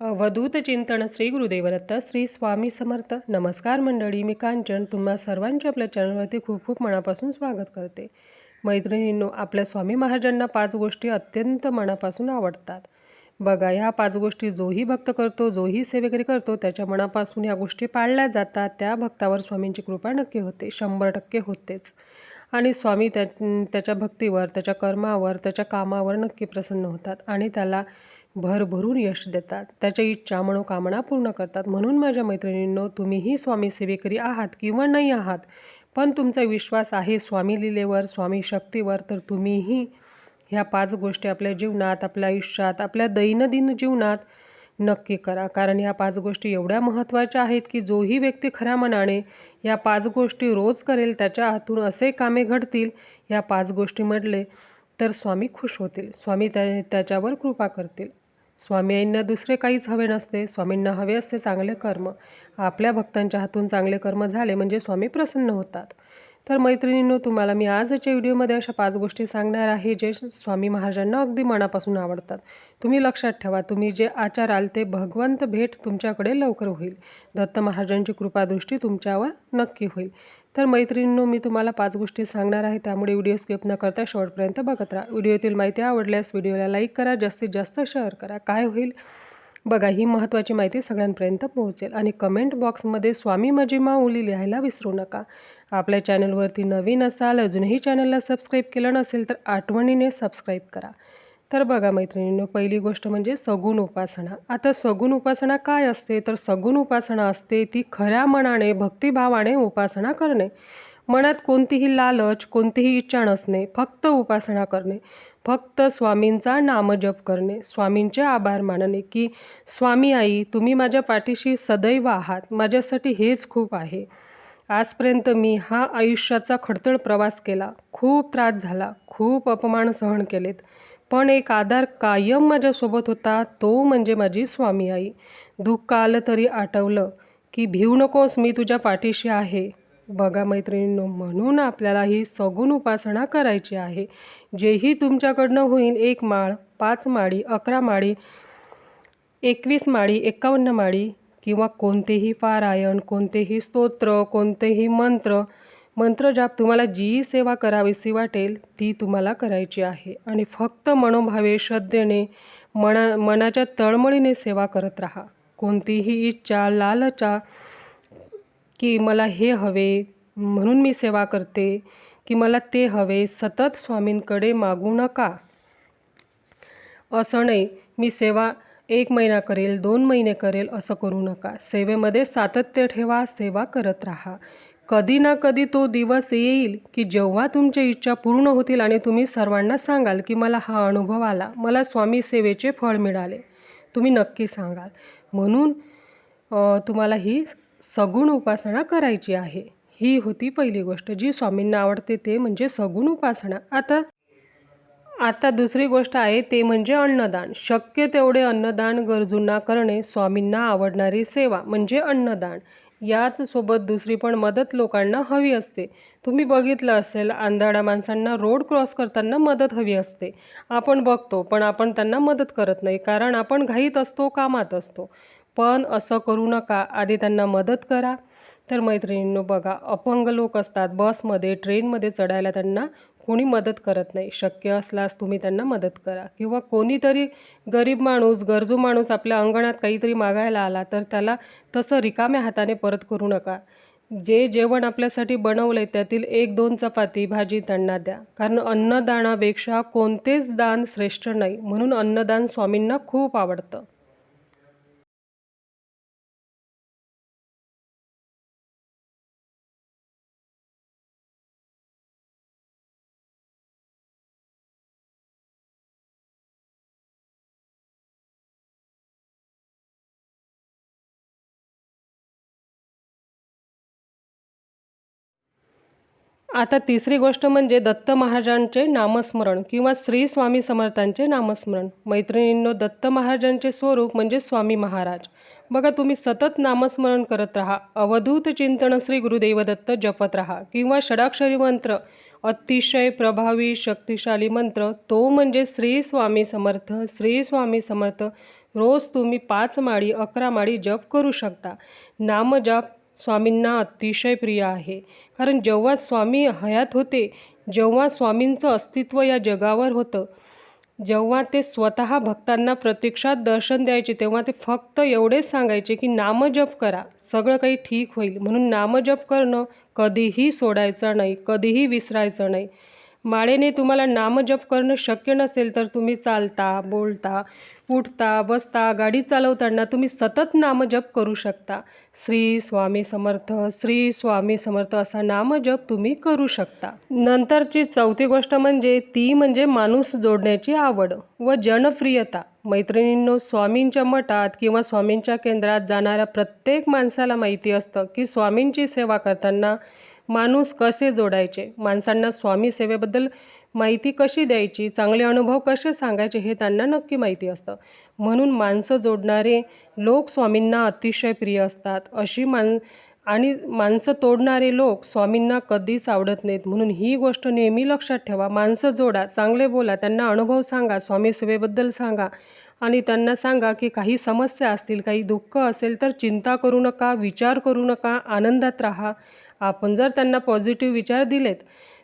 अवधूत चिंतन श्री गुरुदेवदत्त श्री स्वामी समर्थ. नमस्कार मंडळी मी कांचन. तुम्हा सर्वांच्या आपल्या चॅनलवरती खूप खूप मनापासून स्वागत करते. मैत्रिणींनो आपल्या स्वामी महाराजांना पाच गोष्टी अत्यंत मनापासून आवडतात. बघा ह्या पाच गोष्टी जोही भक्त करतो जोही सेवेकरी करतो त्याच्या मनापासून या गोष्टी पाळल्या जातात. त्या भक्तावर स्वामींची कृपा नक्की होते शंभर टक्के होतेच. आणि स्वामी त्या त्याच्या भक्तीवर त्याच्या कर्मावर त्याच्या कामावर नक्की प्रसन्न होतात. आणि त्याला भरभरून यश देतात. त्याच्या इच्छा मनोकामना पूर्ण करतात. म्हणून माझ्या मैत्रिणींनो तुम्हीही स्वामी सेवेकरी आहात किंवा नाही आहात पण तुमचा विश्वास आहे स्वामी लिलेवर स्वामी शक्तीवर तर तुम्हीही ह्या पाच गोष्टी आपल्या जीवनात आपल्या आयुष्यात आपल्या दैनंदिन जीवनात नक्की करा. कारण ह्या पाच गोष्टी एवढ्या महत्त्वाच्या आहेत की जोही व्यक्ती खऱ्या मनाने या पाच गोष्टी रोज करेल त्याच्या हातून असे कामे घडतील या पाच गोष्टी म्हटले तर स्वामी खुश होतील. स्वामी त्या त्याच्यावर कृपा करतील. स्वामी आईंना दुसरे काहीच हवे नसते. स्वामींना हवे असते चांगले कर्म. आपल्या भक्तांच्या हातून चांगले कर्म झाले म्हणजे स्वामी प्रसन्न होतात. तर मैत्रिणींनो तुम्हाला मी आजच्या व्हिडिओमध्ये अशा पाच गोष्टी सांगणार आहे जे स्वामी महाराजांना अगदी मनापासून आवडतात. तुम्ही लक्षात ठेवा तुम्ही जे आचाराल ते भगवंत भेट तुमच्याकडे लवकर होईल. दत्त महाराजांची कृपादृष्टी तुमच्यावर नक्की होईल. तर मैत्रिणींनो मी तुम्हाला पाच गोष्टी सांगणार आहे. त्यामुळे व्हिडिओ स्किप न करता शेवटपर्यंत बघत राहा. व्हिडिओतील माहिती आवडल्यास व्हिडिओला लाईक करा जास्तीत जास्त शेअर करा. काय होईल? बघा ही महत्त्वाची माहिती सगळ्यांपर्यंत पोहोचेल. आणि कमेंट बॉक्समध्ये स्वामी माझी माऊली लिहायला विसरू नका. आपल्या चॅनलवरती नवीन असाल अजूनही चॅनलला सबस्क्राईब केलं नसेल तर आठवणीने सबस्क्राईब करा. तर बघा मैत्रिणींनो पहिली गोष्ट म्हणजे सगुण उपासना. आता सगुण उपासना काय असते? तर सगुण उपासना असते ती खऱ्या मनाने भक्तिभावाने उपासना करणे. मनात कोणतीही लालच कोणतीही इच्छा नसणे फक्त उपासना करणे. फक्त स्वामींचा नामजप करणे. स्वामींचे आभार मानणे की स्वामी आई तुम्ही माझ्या पाठीशी सदैव आहात. माझ्यासाठी हेच खूप आहे. आजपर्यंत मी हा आयुष्याचा खडतळ प्रवास केला. खूप त्रास झाला. खूप अपमान सहन केलेत. पण एक आधार कायम माझ्यासोबत होता तो म्हणजे माझी स्वामी आई दुःख आलं तरी आठवलं की भिवू नकोस मी तुझ्या पाठीशी आहे. बघा मैत्रिणींनो म्हणून आपल्याला ही सगुण उपासना करायची आहे. जेही तुमच्याकडनं होईल एक माळ पाच माळी अकरा माळी एकवीस माळी एकावन्न माळी किंवा कोणतेही पारायण कोणतेही स्तोत्र कोणतेही मंत्र मंत्रजाप तुम्हाला जी सेवा करावीशी वाटेल ती तुम्हाला करायची आहे. आणि फक्त मनोभावे श्रद्धेने मना मनाच्या तळमळीने सेवा करत राहा. कोणतीही इच्छा लालचा की मला हे हवे म्हणून मी सेवा करते की मला ते हवे सतत स्वामींकडे मागू नका. असं नाही मी सेवा एक महिना करेल दोन महिने करेल असं करू नका. सेवेमध्ये सातत्य ठेवा सेवा करत राहा. कधी ना कधी तो दिवस येईल की जेव्हा तुमच्या इच्छा पूर्ण होतील आणि तुम्ही सर्वांना सांगाल की मला हा अनुभव आला मला स्वामी सेवेचे फळ मिळाले. तुम्ही नक्की सांगाल. म्हणून तुम्हाला ही सगुण उपासना करायची आहे. ही होती पहिली गोष्ट. जी स्वामींना आवडते ते म्हणजे सगुण उपासना. आता आता दुसरी गोष्ट आहे ते म्हणजे अन्नदान. शक्य तेवढे अन्नदान गरजूंना करणे स्वामींना आवडणारी सेवा म्हणजे अन्नदान. याच सोबत दुसरी पण मदत लोकांना हवी असते. तुम्ही बघितलं असेल आंधळ्या माणसांना रोड क्रॉस करताना मदत हवी असते. आपण बघतो पण आपण त्यांना मदत करत नाही कारण आपण घाईत असतो कामात असतो. पण असं करू नका आधी त्यांना मदत करा. तर मैत्रिणींनो बघा अपंग लोक असतात बसमध्ये ट्रेनमध्ये चढायला त्यांना कोणी मदत करत नाही. शक्य असल्यास तुम्ही त्यांना मदत करा. किंवा कोणीतरी गरीब माणूस गरजू माणूस आपल्या अंगणात काहीतरी मागायला आला तर त्याला तसं रिकाम्या हाताने परत करू नका. जे जेवण आपल्यासाठी बनवलं आहे त्यातील एक दोन चपाती भाजी त्यांना द्या. कारण अन्नदानापेक्षा कोणतेच दान श्रेष्ठ नाही. म्हणून अन्नदान स्वामींना खूप आवडतं. आता तिसरी गोष्ट म्हणजे दत्त महाराजांचे नामस्मरण किंवा श्री स्वामी समर्थांचे नामस्मरण. मैत्रिणींनो दत्त महाराजांचे स्वरूप म्हणजे स्वामी महाराज. बघा तुम्ही सतत नामस्मरण करत राहा अवधूत चिंतन श्री गुरुदेवदत्त जपत राहा किंवा षडाक्षरी मंत्र अतिशय प्रभावी शक्तिशाली मंत्र तो म्हणजे श्री स्वामी समर्थ श्री स्वामी समर्थ. रोज तुम्ही पाच माळी अकरा माळी जप करू शकता. नामजप स्वामींना अतिशय प्रिय आहे. कारण जेव्हा स्वामी हयात होते जेव्हा स्वामींचं अस्तित्व या जगावर होतं जेव्हा ते स्वतः भक्तांना प्रत्यक्षात दर्शन द्यायचे तेव्हा ते फक्त एवढेच सांगायचे की नामजप करा सगळं काही ठीक होईल. म्हणून नामजप करणं कधीही सोडायचं नाही कधीही विसरायचं नाही. माळेने तुम्हाला नामजप करणं शक्य नसेल तर तुम्ही चालता बोलता उठता बसता गाडी चालवताना तुम्ही सतत नामजप करू शकता. श्री स्वामी समर्थ श्री स्वामी समर्थ असा नामजप तुम्ही करू शकता. नंतरची चौथी गोष्ट म्हणजे ती म्हणजे माणूस जोडण्याची आवड व जनप्रियता. मैत्रिणींनो स्वामींच्या मठात किंवा स्वामींच्या केंद्रात जाणाऱ्या प्रत्येक माणसाला माहिती असतं की स्वामींची सेवा करताना माणूस कसे जोडायचे? माणसांना स्वामी सेवेबद्दल माहिती कशी द्यायची? चांगले अनुभव कसे सांगायचे? हे त्यांना नक्की माहिती असतं. म्हणून माणसं जोडणारे लोक स्वामींना अतिशय प्रिय असतात. अशी मान आणि माणसं तोडणारे लोक स्वामींना कधीच आवडत नाहीत. म्हणून ही गोष्ट नेहमी लक्षात ठेवा. माणसं जोडा चांगले बोला त्यांना अनुभव सांगा स्वामी सेवेबद्दल सांगा. आणि त्यांना सांगा की काही समस्या असतील काही दुःख असेल तर चिंता करू नका विचार करू नका आनंदात राहा. आपण जर त्यांना पॉझिटिव्ह विचार दिलेत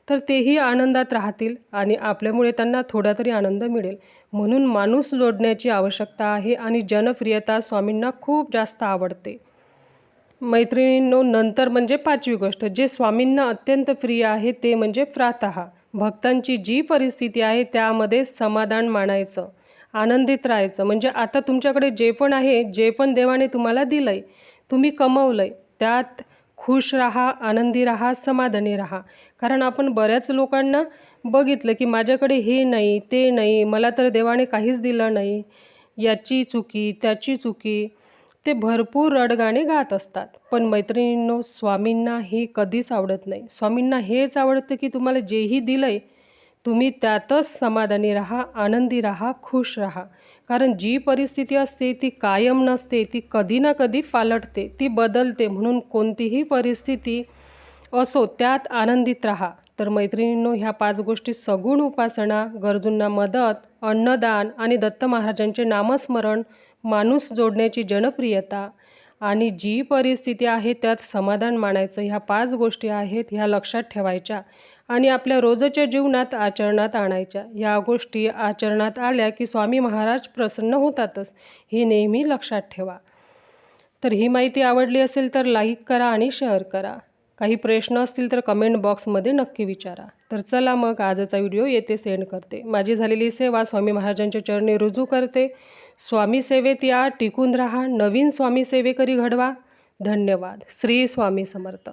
तर तेही आनंदात राहतील आणि आपल्यामुळे त्यांना थोडा तरी आनंद मिळेल. म्हणून माणूस जोडण्याची आवश्यकता आहे आणि जनप्रियता स्वामींना खूप जास्त आवडते. मैत्रिणींनो नंतर म्हणजे पाचवी गोष्ट जे स्वामींना अत्यंत प्रिय आहे ते म्हणजे प्रातः. भक्तांची जी परिस्थिती आहे त्यामध्ये समाधान मानायचं आनंदित राहायचं. म्हणजे आता तुमच्याकडे जे पण आहे जे पण देवाने तुम्हाला दिलं आहे तुम्ही कमवलं आहे त्यात खुश राहा आनंदी राहा समाधानी राहा. कारण आपण बऱ्याच लोकांना बघितलं की माझ्याकडे हे नाही ते नाही मला तर देवाने काहीच दिलं नाही. याची चुकी त्याची चुकी. ते भरपूर रडगाणे गात असतात. पण मैत्रिणींनो स्वामींना हे कधीच आवडत नाही. स्वामींना हेच आवडतं की तुम्हाला जेही दिलं आहे तुम्ही त्यातच समाधानी राहा आनंदी राहा खुश राहा. कारण जी परिस्थिती असते ती कायम नसते ती कधी ना कधी पालटते ती बदलते. म्हणून कोणतीही परिस्थिती असो त्यात आनंदित राहा. तर मैत्रिणींनो ह्या पाच गोष्टी सगुण उपासना गरजूंना मदत अन्नदान आणि दत्त महाराजांचे नामस्मरण माणूस जोडण्याची जनप्रियता आणि जी परिस्थिती आहे त्यात समाधान मानायचं ह्या पाच गोष्टी आहेत ह्या लक्षात ठेवायच्या आणि आपल्या रोजच्या जीवनात आचरणात आणायच्या. या गोष्टी आचरणात आल्या की स्वामी महाराज प्रसन्न होतातच हे नेहमी लक्षात ठेवा. तर ही माहिती आवडली असेल तर लाईक करा आणि शेअर करा. काही प्रश्न असतील तर कमेंट बॉक्समध्ये नक्की विचारा. तर चला मग आजचा व्हिडिओ येथे सेंड करते. माझी झालेली सेवा स्वामी महाराजांच्या चरणी रुजू करते. स्वामी सेवेत या टिकून राहा नवीन स्वामी सेवेकरी घडवा. धन्यवाद. श्री स्वामी समर्थ.